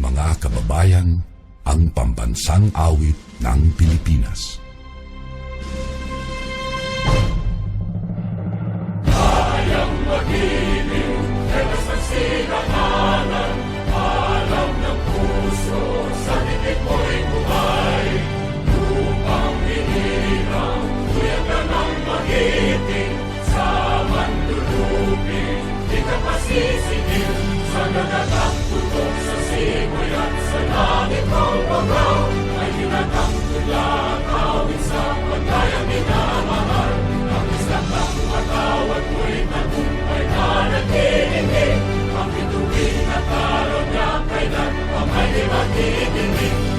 mga kababayan, ang pambansang awit ng Pilipinas. You.